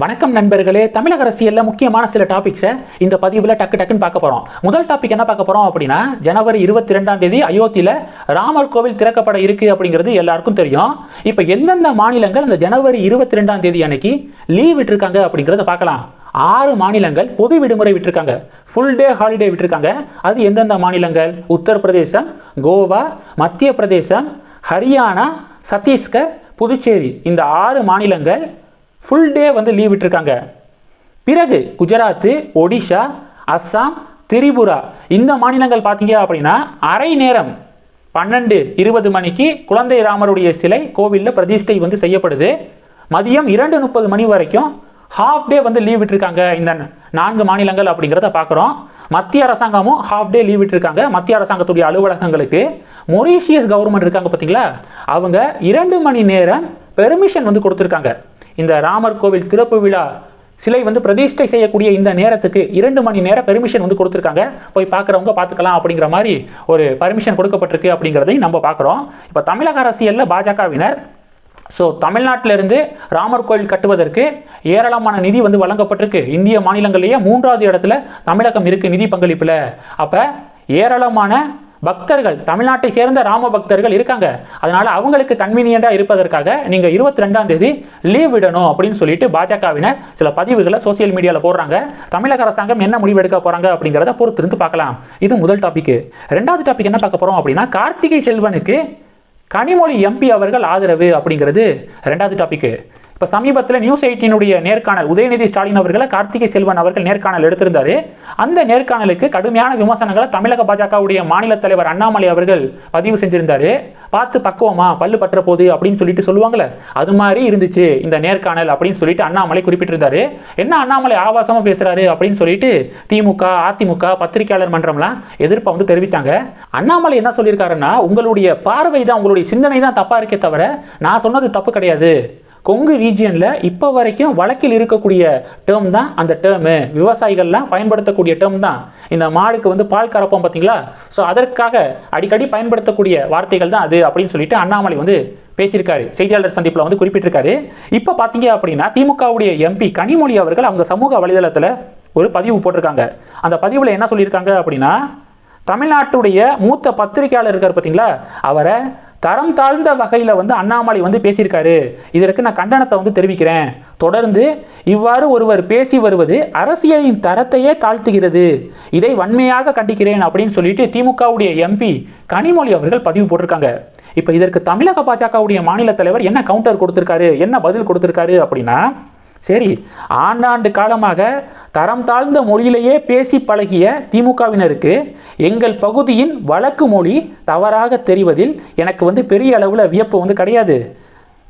வணக்கம் நண்பர்களே. தமிழக அரசியலில் முக்கியமான சில டாபிக்ஸை இந்த பதிவில் டக்கு டக்குன்னு பார்க்க போகிறோம் முதல் டாபிக் என்ன பார்க்க போகிறோம் அப்படின்னா ஜனவரி இருபத்தி ரெண்டாம் தேதி அயோத்தியில் ராமர் கோவில் திறக்கப்பட இருக்குது அப்படிங்கிறது எல்லாருக்கும் தெரியும். இப்போ எந்தெந்த மாநிலங்கள் அந்த ஜனவரி இருபத்தி ரெண்டாம் தேதி அன்னைக்கு லீவ் விட்டுருக்காங்க அப்படிங்கிறத பார்க்கலாம். ஆறு மாநிலங்கள் பொது விடுமுறை விட்டுருக்காங்க. ஃபுல் டே ஹாலிடே விட்டுருக்காங்க. அது எந்தெந்த மாநிலங்கள்? உத்தரப்பிரதேசம் கோவா மத்திய பிரதேசம் ஹரியானா சத்தீஸ்கர் புதுச்சேரி. இந்த ஆறு மாநிலங்கள் ஃபுல் டே வந்து லீவ் விட்டுருக்காங்க. பிறகு குஜராத்து ஒடிஷா அஸ்ஸாம் திரிபுரா இந்த மாநிலங்கள் பார்த்தீங்க அப்படின்னா அரை நேரம் பன்னெண்டு இருபது மணிக்கு குழந்தை ராமருடைய சிலை கோவிலில் பிரதிஷ்டை வந்து செய்யப்படுது. மதியம் இரண்டு முப்பது மணி வரைக்கும் ஹாஃப் டே வந்து லீவ் விட்டுருக்காங்க இந்த நான்கு மாநிலங்கள் அப்படிங்கிறத பார்க்குறோம். மத்திய அரசாங்கமும் ஹாஃப் டே லீவ் விட்டுருக்காங்க. மத்திய அரசாங்கத்துடைய அலுவலகங்களுக்கு. மொரீஷியஸ் கவர்மெண்ட் இருக்காங்க பார்த்தீங்களா? அவங்க இரண்டு மணி நேரம் பெர்மிஷன் வந்து கொடுத்துருக்காங்க. இந்த ராமர் கோவில் திறப்பு விழா சிலை வந்து பிரதிஷ்டை செய்யக்கூடிய இந்த நேரத்துக்கு இரண்டு மணி நேரம் பெர்மிஷன் வந்து கொடுத்துருக்காங்க. போய் பார்க்குறவங்க பார்த்துக்கலாம் அப்படிங்கிற மாதிரி ஒரு பர்மிஷன் கொடுக்கப்பட்டிருக்கு அப்படிங்கிறதையும் நம்ம பார்க்குறோம் இப்போ தமிழக அரசியலில் பாஜகவினர் ஸோ தமிழ்நாட்டிலிருந்து ராமர் கோயில் கட்டுவதற்கு ஏராளமான நிதி வந்து வழங்கப்பட்டிருக்கு. இந்திய மாநிலங்களிலேயே மூன்றாவது இடத்துல தமிழகம் இருக்குது நிதி பங்களிப்பில். அப்போ ஏராளமான பக்தர்கள் தமிழ்நாட்டை சேர்ந்த ராம பக்தர்கள் இருக்காங்க. அதனால அவங்களுக்கு கன்வீனியண்டாக இருப்பதற்காக நீங்கள் இருபத்தி ரெண்டாம் தேதி லீவ் விடணும் அப்படின்னு சொல்லிட்டு பாஜகவினர் சில பதிவுகளை சோசியல் மீடியாவில் போடுறாங்க. தமிழக அரசாங்கம் என்ன முடிவு எடுக்க போகிறாங்க அப்படிங்கிறத பொறுத்திருந்து பார்க்கலாம். இது முதல் டாபிக் ரெண்டாவது டாபிக் என்ன பார்க்க போகிறோம் அப்படின்னா கார்த்திகை செல்வனுக்கு கனிமொழி எம்பி அவர்கள் ஆதரவு அப்படிங்கிறது. ரெண்டாவது டாபிக் இப்போ சமீபத்தில் நியூஸ் எயிட்டினுடைய நேர்காணல் உதயநிதி ஸ்டாலின் அவர்களை கார்த்திகை செல்வன் அவர்கள் நேர்காணல் எடுத்திருந்தாரு. அந்த நேர்காணலுக்கு கடுமையான விமர்சனங்களை தமிழக பாஜகவுடைய மாநில தலைவர் அண்ணாமலை அவர்கள் பதிவு செஞ்சிருந்தாரு. பார்த்து பக்குவமா பல்லு பற்ற போது அப்படின்னு சொல்லிட்டு சொல்லுவாங்கல்ல அது மாதிரி இருந்துச்சு இந்த நேர்காணல் அப்படின்னு சொல்லிட்டு அண்ணாமலை குறிப்பிட்டிருந்தாரு. என்ன அண்ணாமலை ஆபாசமா பேசுறாரு அப்படின்னு சொல்லிட்டு திமுக அதிமுக பத்திரிகையாளர் மன்றம்லாம் எதிர்ப்பை வந்து தெரிவித்தாங்க அண்ணாமலை என்ன சொல்லியிருக்காருன்னா உங்களுடைய பார்வை தான் உங்களுடைய சிந்தனை தான் தப்பா இருக்கே தவிர நான் சொன்னது தப்பு கிடையாது. கொங்கு ரீஜியனில் இப்போ வரைக்கும் வழக்கில் இருக்கக்கூடிய டேர்ம் தான் அந்த டேர்மு விவசாயிகள்லாம் பயன்படுத்தக்கூடிய டேர்ம் தான். இந்த மாடுக்கு வந்து பால் கறப்போம் பார்த்தீங்களா? ஸோ அதற்காக அடிக்கடி பயன்படுத்தக்கூடிய வார்த்தைகள் தான் அது அப்படின்னு சொல்லிட்டு அண்ணாமலை வந்து பேசியிருக்காரு. செய்தியாளர் சந்திப்பில் வந்து குறிப்பிட்டிருக்காரு. இப்போ பார்த்தீங்க அப்படின்னா திமுகவுடைய எம்பி கனிமொழி அவர்கள் அவங்க சமூக வலைதளத்தில் ஒரு பதிவு போட்டிருக்காங்க. அந்த பதிவில் என்ன சொல்லியிருக்காங்க அப்படின்னா தமிழ்நாட்டுடைய மூத்த பத்திரிகையாளர் இருக்கார் பார்த்தீங்களா? அவரை தரம் தாழ்ந்த வகையில் வந்து அண்ணாமலை வந்து பேசியிருக்காரு. இதற்கு நான் கண்டனத்தை வந்து தெரிவிக்கிறேன். தொடர்ந்து இவ்வாறு ஒருவர் பேசி வருவது அரசியலின் தரத்தையே தாழ்த்துகிறது. இதை வன்மையாக கண்டிக்கிறேன் அப்படின்னு சொல்லிட்டு திமுகவுடைய எம்பி கனிமொழி அவர்கள் பதிவு போட்டிருக்காங்க. இப்போ இதற்கு தமிழக பாஜகவுடைய மாநில தலைவர் என்ன கவுண்டர் கொடுத்துருக்காரு? என்ன பதில் கொடுத்துருக்காரு அப்படின்னா சரி ஆண்டாண்டு காலமாக தரம் தாழ்ந்த மொழியிலேயே பேசி பழகிய திமுகவினருக்கு எங்கள் பகுதியின் வழக்கு மொழி தவறாக தெரிவதில் எனக்கு வந்து பெரிய அளவில் வியப்பு வந்து கிடையாது.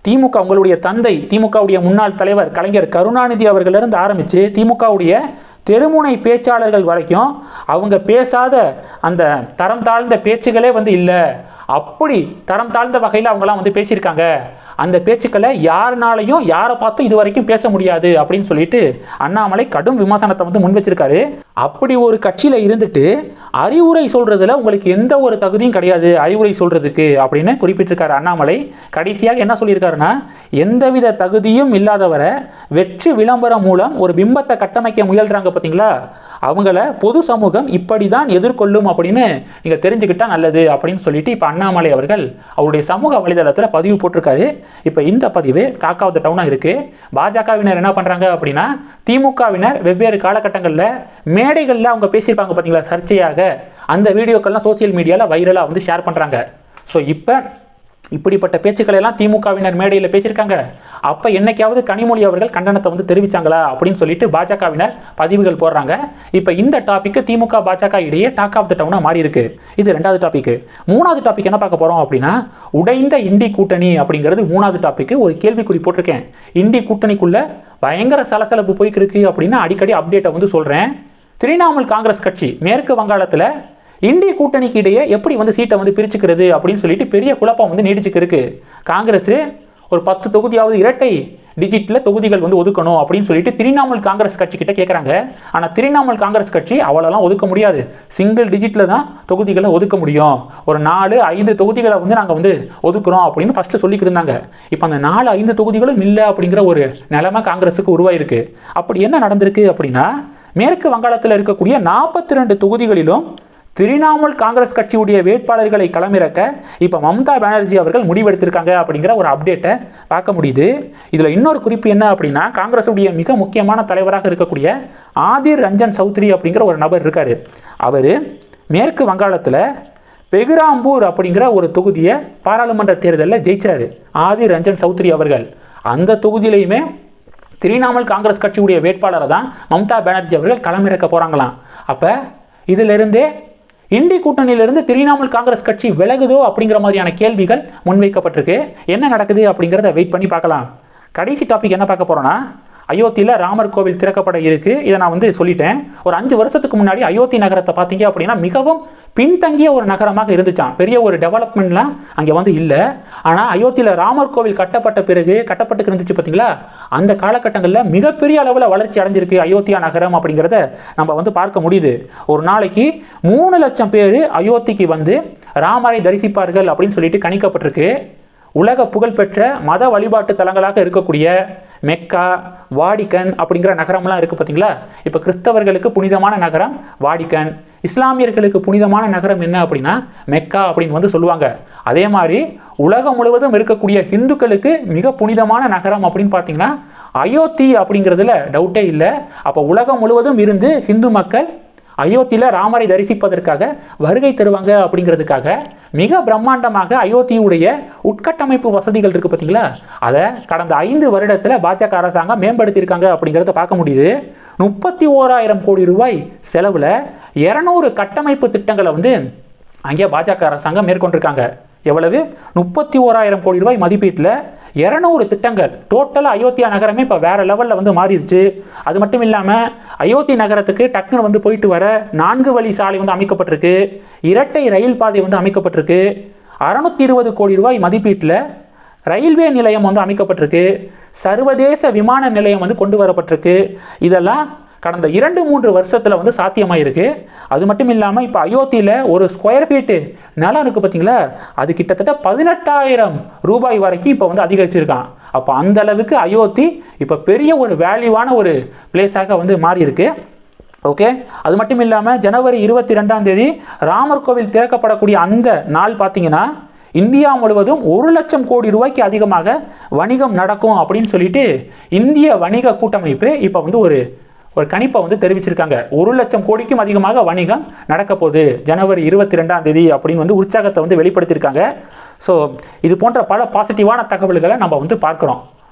திமுக உங்களுடைய தந்தை திமுகவுடைய முன்னாள் தலைவர் கலைஞர் கருணாநிதி அவர்களிருந்து ஆரம்பித்து திமுகவுடைய தெருமுனை பேச்சாளர்கள் வரைக்கும் அவங்க பேசாத அந்த தரம் தாழ்ந்த பேச்சுகளே வந்து இல்லை. அப்படி தரம் தாழ்ந்த வகையில் அவங்களாம் வந்து பேசியிருக்காங்க. அந்த பேச்சுக்களை யாருனாலையும் யாரை பார்த்தும் இது வரைக்கும் பேச முடியாது அப்படின்னு சொல்லிட்டு அண்ணாமலை கடும் விமர்சனத்தை வந்து முன் வச்சிருக்காரு. அப்படி ஒரு கட்சியில் இருந்துட்டு அறிவுரை சொல்றதுல உங்களுக்கு எந்த ஒரு தகுதியும் கிடையாது அறிவுரை சொல்றதுக்கு அப்படின்னு குறிப்பிட்டிருக்காரு அண்ணாமலை. கடைசியாக என்ன சொல்லியிருக்காருன்னா எந்தவித தகுதியும் இல்லாதவரை வெற்றி விளம்பரம் மூலம் ஒரு பிம்பத்தை கட்டமைக்க முயல்றாங்க பார்த்தீங்களா அவங்கள பொது சமூகம் இப்படி தான் எதிர்கொள்ளும் அப்படின்னு நீங்கள் தெரிஞ்சுக்கிட்டா நல்லது அப்படின்னு சொல்லிட்டு இப்போ அண்ணாமலை அவர்கள் அவருடைய சமூக வலைதளத்தில் பதிவு போட்டிருக்காரு. இப்போ இந்த பதிவு காக்காவது டவுனாக இருக்குது பாஜகவினர் என்ன பண்ணுறாங்க அப்படின்னா திமுகவினர் வெவ்வேறு காலகட்டங்களில் மேடைகளில் அவங்க பேசியிருப்பாங்க பார்த்தீங்களா சர்ச்சையாக. அந்த வீடியோக்கள்லாம் சோசியல் மீடியாவில் வைரலாக வந்து ஷேர் பண்ணுறாங்க ஸோ இப்போ இப்படிப்பட்ட பேச்சுக்களை எல்லாம் திமுகவினர் மேடையில் பேசியிருக்காங்க. அப்போ என்னைக்காவது கனிமொழி அவர்கள் கண்டனத்தை வந்து தெரிவிச்சாங்களா அப்படின்னு சொல்லிட்டு பாஜகவினர் பதிவுகள் போடுறாங்க. இப்போ இந்த டாபிக் திமுக பாஜக இடையே டாக் ஆஃப் த டவுனாக மாறி இருக்கு. இது ரெண்டாவது டாபிக் மூணாவது டாபிக் என்ன பார்க்க போகிறோம் அப்படின்னா உடைந்த இண்டி கூட்டணி அப்படிங்கிறது மூணாவது டாபிக் ஒரு கேள்விக்குறி போட்டிருக்கேன். இண்டி கூட்டணிக்குள்ள பயங்கர சலசலப்பு போய்க்கு இருக்கு அப்படின்னு அடிக்கடி அப்டேட்டை வந்து சொல்கிறேன் திரிணாமுல் காங்கிரஸ் கட்சி மேற்கு வங்காளத்தில் இந்திய கூட்டணிக்கு இடையே எப்படி வந்து சீட்டை வந்து பிரிச்சுக்கிறது அப்படின்னு சொல்லிட்டு பெரிய குழப்பம் வந்து நீடிச்சுக்கு இருக்கு. காங்கிரஸ் ஒரு பத்து தொகுதியாவது இரட்டை டிஜிட்டில் தொகுதிகள் வந்து ஒதுக்கணும் அப்படின்னு சொல்லிட்டு திரிணாமுல் காங்கிரஸ் கட்சி கிட்ட கேட்குறாங்க ஆனால் திரிணாமுல் காங்கிரஸ் கட்சி அவ்வளோலாம் ஒதுக்க முடியாது. சிங்கிள் டிஜிட்டில் தான் தொகுதிகளை ஒதுக்க முடியும். ஒரு நாலு ஐந்து தொகுதிகளை வந்து நாங்கள் வந்து ஒதுக்குறோம் அப்படின்னு ஃபஸ்ட்டு சொல்லிக்கிட்டு இருந்தாங்க. இப்போ அந்த நாலு ஐந்து தொகுதிகளும் இல்லை அப்படிங்கிற ஒரு நிலைமை காங்கிரஸுக்கு உருவாயிருக்கு. அப்படி என்ன நடந்திருக்கு அப்படின்னா மேற்கு வங்காளத்தில் இருக்கக்கூடிய நாற்பத்தி ரெண்டு தொகுதிகளிலும் திரிணாமுல் காங்கிரஸ் கட்சியுடைய வேட்பாளர்களை களமிறக்க இப்போ மம்தா பானர்ஜி அவர்கள் முடிவெடுத்திருக்காங்க அப்படிங்கிற ஒரு அப்டேட்டை பார்க்க முடியுது. இதில் இன்னொரு குறிப்பு என்ன அப்படின்னா காங்கிரஸுடைய மிக முக்கியமான தலைவராக இருக்கக்கூடிய ஆதிர் ரஞ்சன் சௌத்ரி அப்படிங்கிற ஒரு நபர் இருக்கார். அவர் மேற்கு வங்காளத்தில் பெகுராம்பூர் அப்படிங்கிற ஒரு தொகுதியை பாராளுமன்ற தேர்தலில் ஜெயிச்சார் ஆதிர் ரஞ்சன் சௌத்ரி அவர்கள். அந்த தொகுதியிலையுமே திரிணாமுல் காங்கிரஸ் கட்சியுடைய வேட்பாளரை தான் மம்தா பானர்ஜி அவர்கள் களமிறக்க போகிறாங்களாம் அப்போ இதிலிருந்தே இண்டி கூட்டணியிலிருந்து திரிணாமுல் காங்கிரஸ் கட்சி விலகுதோ அப்படிங்கிற மாதிரியான கேள்விகள் முன்வைக்கப்பட்டிருக்கு. என்ன நடக்குது அப்படிங்கிறத வெயிட் பண்ணி பார்க்கலாம். கடைசி டாபிக் என்ன பார்க்க போகிறோன்னா அயோத்தியில் ராமர் கோவில் திறக்கப்பட இருக்குது இதை நான் வந்து சொல்லிட்டேன். ஒரு அஞ்சு வருஷத்துக்கு முன்னாடி அயோத்தி நகரத்தை பார்த்தீங்க அப்படின்னா மிகவும் பின்தங்கிய ஒரு நகரமாக இருந்துச்சான் பெரிய ஒரு டெவலப்மெண்ட்லாம் அங்கே வந்து இல்லை. ஆனால் அயோத்தியில் ராமர் கோவில் கட்டப்பட்ட பிறகு கட்டப்பட்டு இருந்துச்சு பார்த்தீங்களா அந்த காலகட்டங்களில் மிகப்பெரிய அளவில் வளர்ச்சி அடைஞ்சிருக்கு அயோத்தியா நகரம் அப்படிங்கிறத நம்ம வந்து பார்க்க முடியுது. ஒரு நாளைக்கு மூணு லட்சம் பேர் அயோத்திக்கு வந்து ராமரை தரிசிப்பார்கள் அப்படின்னு சொல்லிட்டு கணிக்கப்பட்டிருக்கு. உலக புகழ்பெற்ற மத வழிபாட்டு தலங்களாக இருக்கக்கூடிய மெக்கா வாடிகன் அப்படிங்கிற நகரம்லாம் இருக்குது பார்த்தீங்களா இப்போ கிறிஸ்தவர்களுக்கு புனிதமான நகரம் வாடிகன். இஸ்லாமியர்களுக்கு புனிதமான நகரம் என்ன அப்படின்னா மெக்கா அப்படின்னு வந்து சொல்லுவாங்க. அதே மாதிரி உலகம் முழுவதும் இருக்கக்கூடிய ஹிந்துக்களுக்கு மிக புனிதமான நகரம் அப்படின்னு பார்த்தீங்கன்னா அயோத்தி அப்படிங்கிறதுல டவுட்டே இல்லை. அப்போ உலகம் முழுவதும் இருந்து ஹிந்து மக்கள் அயோத்தியில் ராமரை தரிசிப்பதற்காக வருகை தருவாங்க அப்படிங்கிறதுக்காக மிக பிரம்மாண்டமாக அயோத்தியுடைய உட்கட்டமைப்பு வசதிகள் இருக்குது பார்த்தீங்களா? அதை கடந்த ஐந்து வருடத்தில் பாஜக அரசாங்கம் மேம்படுத்தியிருக்காங்க அப்படிங்கிறத பார்க்க முடியுது. முப்பத்தி ஓராயிரம் கோடி ரூபாய் செலவில் இரநூறு கட்டமைப்பு திட்டங்களை வந்து அங்கே பாஜக அரசாங்கம் மேற்கொண்டிருக்காங்க. எவ்வளவு? முப்பத்தி ஓராயிரம் கோடி ரூபாய் மதிப்பீட்டில் இரநூறு திட்டங்கள். டோட்டலாக அயோத்தியா நகரமே இப்போ வேறு லெவலில் வந்து மாறிடுச்சு. அது மட்டும் இல்லாமல் அயோத்தி நகரத்துக்கு டக்குன்னு வந்து போயிட்டு வர நான்கு வழி சாலை வந்து அமைக்கப்பட்டிருக்கு. இரட்டை ரயில் பாதை வந்து அமைக்கப்பட்டிருக்கு. அறநூற்றி இருபது கோடி ரூபாய் மதிப்பீட்டில் ரயில்வே நிலையம் வந்து அமைக்கப்பட்டிருக்கு. சர்வதேச விமான நிலையம் வந்து கொண்டு வரப்பட்டிருக்கு. இதெல்லாம் கடந்த இரண்டு மூன்று வருஷத்தில் வந்து சாத்தியமாயிருக்கு. அது மட்டும் இல்லாமல் இப்போ அயோத்தியில் ஒரு ஸ்கொயர் ஃபீட்டு நிலம் இருக்குது பார்த்தீங்களா அது கிட்டத்தட்ட பதினெட்டாயிரம் ரூபாய் வரைக்கும் இப்போ வந்து அதிகரிச்சிருக்கான். அப்போ அந்த அளவுக்கு அயோத்தி இப்போ பெரிய ஒரு வேல்யூவான ஒரு பிளேஸாக வந்து மாறி இருக்கு ஓகே அது மட்டும் இல்லாமல் ஜனவரி இருபத்தி ரெண்டாம் தேதி ராமர் கோவில் திறக்கப்படக்கூடிய அந்த நாள் பார்த்தீங்கன்னா இந்தியா முழுவதும் ஒரு லட்சம் கோடி ரூபாய்க்கு அதிகமாக வணிகம் நடக்கும் அப்படின்னு சொல்லிட்டு இந்திய வணிக கூட்டமைப்பு இப்போ வந்து ஒரு ஒரு கணிப்பை வந்து தெரிவிச்சிருக்காங்க. ஒரு லட்சம் கோடிக்கும் அதிகமாக வணிகம் நடக்க போகுது. ஜனவரி இருபத்தி ரெண்டாம் தேதி அப்படின்னு வந்து உற்சாகத்தை வந்து வெளிப்படுத்தியிருக்காங்க. ஸோ இது போன்ற பல பாசிட்டிவான தகவல்களை நம்ம வந்து பார்க்குறோம்.